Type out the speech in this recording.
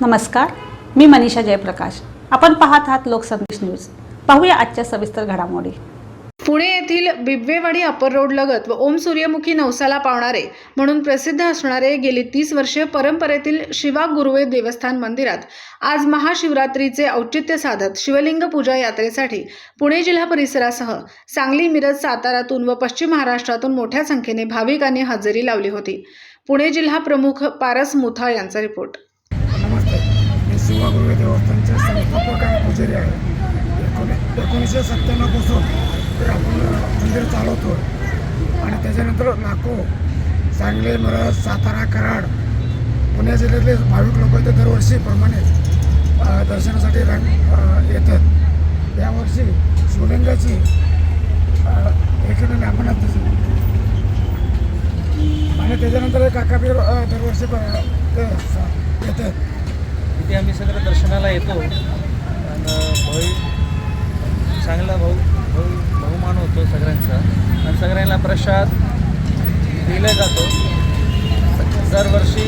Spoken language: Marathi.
नमस्कार मी मनीषा जयप्रकाश. आपण पाहत आहात लोकसंदेश न्यूज. पाहूया आजच्या सविस्तर घडामोडी. पुणे येथील बिबवेवाडी अपर रोड लगत व ओम सूर्यमुखी नवसाला पावणारे म्हणून प्रसिद्ध असणारे गेली तीस वर्षे परंपरेतील शिवा गुरुवे देवस्थान मंदिरात आज महाशिवरात्रीचे औचित्य साधत शिवलिंग पूजा यात्रेसाठी पुणे जिल्हा परिसरासह सांगली मिरज सातारातून व पश्चिम महाराष्ट्रातून मोठ्या संख्येने भाविकांनी हजेरी लावली होती. पुणे जिल्हा प्रमुख पारस मुथा यांचा रिपोर्ट. मी देवस्थानचे संस्थापक आणि पुजारी आहे एकोणी एकोणीसशे सत्त्याण्णवपासून ते आपण मंदिर चालवतो. आणि त्याच्यानंतर नाको सांगली मिरज सातारा कराड पुणे जिल्ह्यातले भाविक लोक इथे दरवर्षीप्रमाणे दर्शनासाठी रंग येतात. यावर्षी शिवलिंगाची अ, एकीने नामनाथ आणि त्याच्यानंतर काकाबीर दरवर्षी ते इथे आम्ही सगळं दर्शनाला येतो. आणि भाऊ चांगला भाऊ भाऊ बहुमान होतो सगळ्यांचा. आणि सगळ्यांना प्रसाद दिला जातो. दरवर्षी